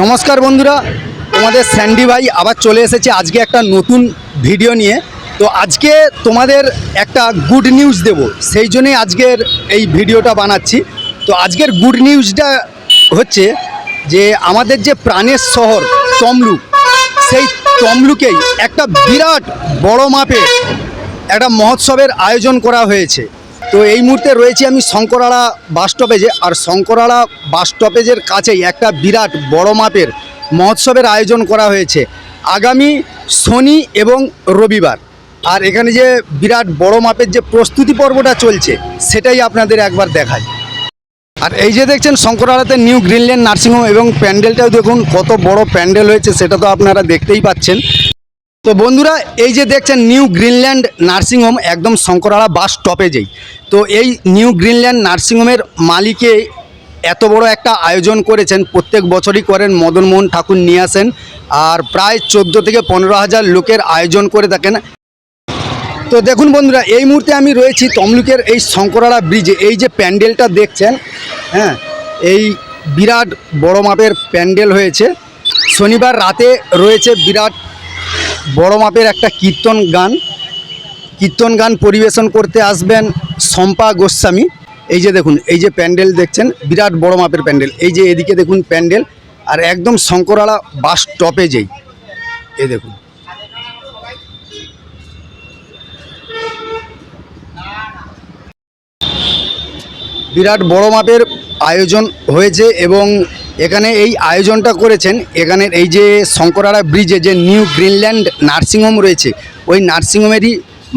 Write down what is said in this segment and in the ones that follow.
নমস্কার বন্ধুরা, তোমাদের স্যান্ডি ভাই আবার চলে এসেছে আজকে একটা নতুন ভিডিও নিয়ে। তো আজকে তোমাদের একটা গুড নিউজ দেব, সেই জন্যই আজকের এই ভিডিওটা বানাচ্ছি। তো আজকের গুড নিউজটা হচ্ছে যে আমাদের যে প্রাণের শহর তমলুক, সেই তমলুকেই একটা বিরাট বড় মাপের একটা মহোৎসবের আয়োজন করা হয়েছে। তো এই মুহূর্তে রয়েছি আমি শঙ্করাড়া বাস স্টপেজে। আর শঙ্করাড়া বাস স্টপেজের কাছেই একটা বিরাট বড় মাপের মহোৎসবের আয়োজন করা হয়েছে আগামী শনি এবং রবিবার। আর এখানে যে বিরাট বড় মাপের যে প্রস্তুতি পর্বটা চলছে, সেটাই আপনাদের একবার দেখায় আর এই যে দেখছেন, শঙ্করাড়াতে নিউ গ্রিনল্যান্ড নার্সিংহোম এবং প্যান্ডেলটাও দেখুন, কত বড় প্যান্ডেল হয়েছে, সেটা তো আপনারা দেখতেই পাচ্ছেন। তো বন্ধুরা, এই যে দেখছেন নিউ গ্রিনল্যান্ড নার্সিংহোম একদম শঙ্করাড়া বাস স্টপেজেই। তো এই নিউ গ্রিনল্যান্ড নার্সিংহোমের মালিকে এত বড় একটা আয়োজন করেছেন, প্রত্যেক বছরই করেন, মদনমোহন ঠাকুর নিয়ে আসেন, আর প্রায় চোদ্দ থেকে পনেরো হাজার লোকের আয়োজন করে থাকেন। তো দেখুন বন্ধুরা, এই মুহূর্তে আমি রয়েছি তমলুকের এই শঙ্করাড়া ব্রিজে। এই যে প্যান্ডেলটা দেখছেন হ্যাঁ এই বিরাট বড় মাপের প্যান্ডেল হয়েছে। শনিবার রাতে রয়েছে বিরাট বড় মাপের একটা কীর্তন গান। কীর্তন গান পরিবেশন করতে আসবেন শম্পা গোস্বামী। এই যে দেখুন, এই যে প্যান্ডেল দেখছেন, বিরাট বড় মাপের প্যান্ডেল। এই যে এদিকে দেখুন প্যান্ডেল, আর একদম শঙ্করাড়া বাস স্টপেজেই এই দেখুন। বিরাট বড় মাপের আয়োজন হয়েছে এবং এখানে এই আয়োজনটা করেছেন। এখানের এই যে শঙ্করাড়া ব্রিজে যে নিউ গ্রিনল্যান্ড নার্সিংহোম রয়েছে, ওই নার্সিংহোমেরই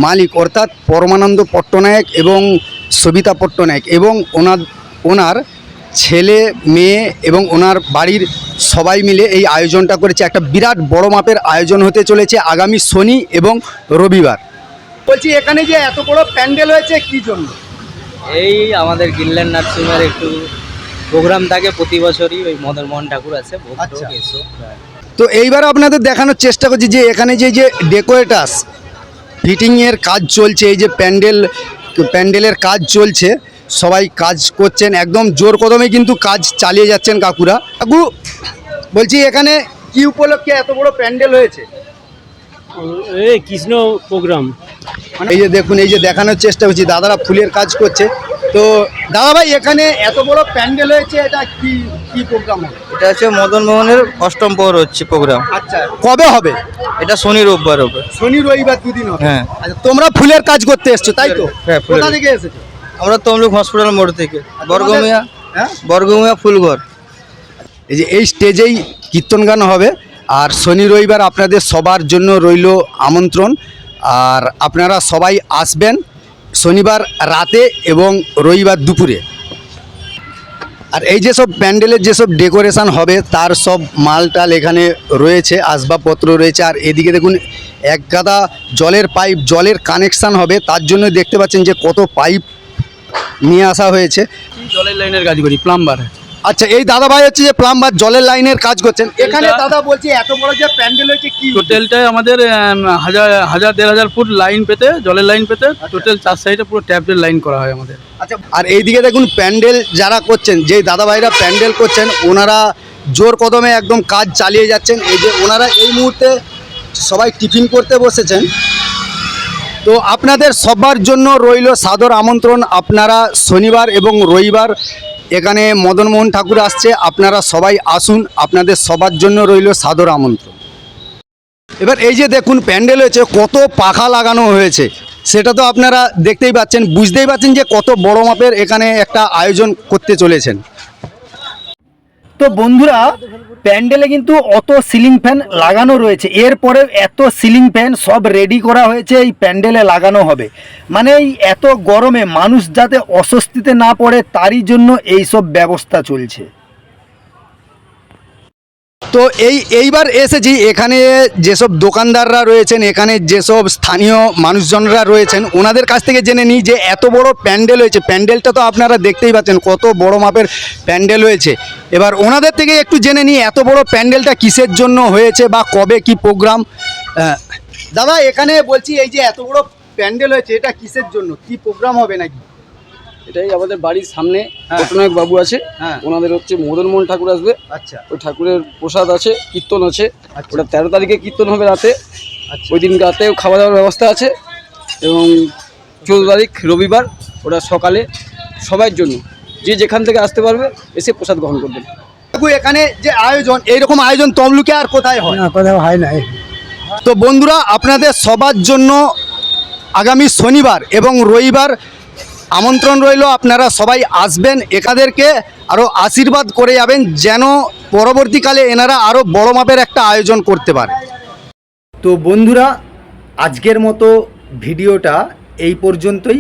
মালিক অর্থাৎ পরমানন্দ পট্টনায়ক এবং সবিতা পট্টনায়ক এবং ওনার ওনার ছেলে, মেয়ে এবং ওনার বাড়ির সবাই মিলে এই আয়োজনটা করেছে। একটা বিরাট বড় মাপের আয়োজন হতে চলেছে আগামী শনি এবং রবিবার। বলছি, এখানে যে এত বড় প্যান্ডেল হয়েছে, কী জন্য? এই আমাদের গিনল্যান্ড নার্সিংয়ের একটু প্রোগ্রাম থাকে প্রতি বছরই ওই মদন মোহন ঠাকুর আছে ভোগ আচ্ছা। টোগ এসব তো এইবার আপনাদের দেখানোর চেষ্টা করছি যে এখানে যে যে ডেকোরেটাস ফিটিংয়ের কাজ চলছে এই যে প্যান্ডেল প্যান্ডেলের কাজ চলছে সবাই কাজ করছেন একদম জোর কদমে কিন্তু কাজ চালিয়ে যাচ্ছেন কাকুরা। কাকু বলছি এখানে কি উপলক্ষে এত বড় প্যান্ডেল হয়েছে? এই কৃষ্ণ প্রোগ্রাম। এই যে দেখুন এই যে দেখানোর চেষ্টা করছি দাদারা ফুলের কাজ করছে। তো দাদা ভাই এখানে এত বড় প্যান্ডেল হয়েছে এটা কি কি প্রোগ্রাম হবে? এটা হচ্ছে মদন মোহনের অষ্টম পর হচ্ছে প্রোগ্রাম আচ্ছা। কবে হবে? এটা শনি রোববার হবে। শনি রবিবার দুদিন হবে? হ্যাঁ। আচ্ছা তোমরা ফুলের কাজ করতে এসছো তাই তো? হ্যাঁ। কোথা থেকে এসেছ? আমরা তমলুক হসপিটাল মোড় থেকে বর্গমিয়া হ্যাঁ? বর্গমিয়া ফুলঘর। এই যে এই স্টেজেই কীর্তন গান হবে আর শনি রবিবার আপনাদের সবার জন্য রইল আমন্ত্রণ। আর আপনারা সবাই আসবেন শনিবার রাতে এবং রবিবার দুপুরে। আর এই যেসব প্যান্ডেলের যেসব ডেকোরেশান হবে, তার সব মালটাল এখানে রয়েছে, আসবাবপত্র রয়েছে। আর এদিকে দেখুন, এক গাদা জলের পাইপ, জলের কানেকশান হবে। তার জন্য দেখতে পাচ্ছেন যে কত পাইপ নিয়ে আসা হয়েছে। জলের লাইনের কাজ করি, প্লাম্বার। আচ্ছা এই দাদা ভাই হচ্ছে যে প্লাম্বার জলের লাইনের কাজ করছেন। এখানে দাদা বলছি এত বড় যে প্যান্ডেল হয়েছে কি? টোটালটাই আমাদের আম, হাজার হাজার দেড় হাজার ফুট লাইন পেতে জলের লাইন পেতে টোটাল চার সাইডে পুরো ট্যাপের লাইন করা হয় আমাদের। আচ্ছা আর এইদিকে দেখুন প্যান্ডেল যারা করছেন যেই দাদা ভাইরা প্যান্ডেল করছেন ওনারা জোর কদমে একদম কাজ চালিয়ে যাচ্ছেন। এই যে ওনারা এই মুহূর্তে সবাই টিফিন করতে বসেছেন। তো আপনাদের সবার জন্য রইল সাদর আমন্ত্রণ। আপনারা শনিবার এবং রবিবার এখানে মদনমোহন ঠাকুর আসছে, আপনারা সবাই আসুন, আপনাদের সবার জন্য রইল সাদর আমন্ত্রণ। এবার এই যে দেখুন, প্যান্ডেল হয়েছে, কত পাখা লাগানো হয়েছে। সেটা তো আপনারা দেখতেই পাচ্ছেন, বুঝতেই পাচ্ছেন যে কত বড় মাপের এখানে একটা আয়োজন করতে চলেছেন। তো বন্ধুরা, প্যান্ডেলে কিন্তু অত সিলিং ফ্যান লাগানো রয়েছে। এরপরে এত সিলিং ফ্যান সব রেডি করা হয়েছে, এই প্যান্ডেলে লাগানো হবে। মানে এই এত গরমে মানুষ যাতে অস্বস্তিতে না পড়ে, তারই জন্য এই সব ব্যবস্থা চলছে। তো এই, এইবার এসেছি, এখানে যেসব দোকানদাররা রয়েছেন, এখানে যেসব স্থানীয় মানুষজনরা রয়েছেন, ওনাদের কাছ থেকে জেনে নিই যে এত বড় প্যান্ডেল হয়েছে। প্যান্ডেলটা তো আপনারা দেখতেই পাচ্ছেন, কত বড় মাপের প্যান্ডেল হয়েছে। এবার ওনাদের থেকে একটু জেনে নিই, এত বড় প্যান্ডেলটা কিসের জন্য হয়েছে বা কবে কি প্রোগ্রাম? দাদা, এখানে বলছি, এই যে এত বড় প্যান্ডেল হয়েছে, এটা কিসের জন্য? কি প্রোগ্রাম হবে নাকি? এটাই আমাদের বাড়ির সামনে হ্যাঁ। পটনায়ক বাবু আছে হ্যাঁ। ওনাদের হচ্ছে মদন মোহন ঠাকুর আসবে। আচ্ছা। ওই ঠাকুরের প্রসাদ আছে কীর্তন আছে। আচ্ছা। ওটা তেরো তারিখে কীর্তন হবে রাতে। আচ্ছা। ওই দিন রাতেও খাওয়া দাওয়ার ব্যবস্থা আছে এবং চৌদ্দ তারিখ রবিবার ওটা সকালে সবার জন্য। যে যেখান থেকে আসতে পারবে এসে প্রসাদ গ্রহণ করবেন। এখানে যে আয়োজন এইরকম আয়োজন তমলুকে আর কোথায় হয়? না কোথাও হয় না তো বন্ধুরা আপনাদের সবার জন্য আগামী শনিবার এবং রবিবার আমন্ত্রণ রইল, আপনারা সবাই আসবেন একাদেরকে আরও আশীর্বাদ করে যাবেন যেন পরবর্তীকালে এনারা আরও বড় মাপের একটা আয়োজন করতে পারে। তো বন্ধুরা, আজকের মতো ভিডিওটা এই পর্যন্তই।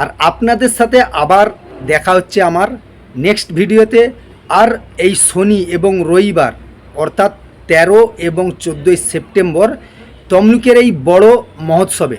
আর আপনাদের সাথে আবার দেখা হচ্ছে আমার নেক্সট ভিডিওতে। আর এই শনি এবং রবিবার, অর্থাৎ তেরো এবং চোদ্দোই সেপ্টেম্বর, তমলুকের এই বড় মহোৎসবে।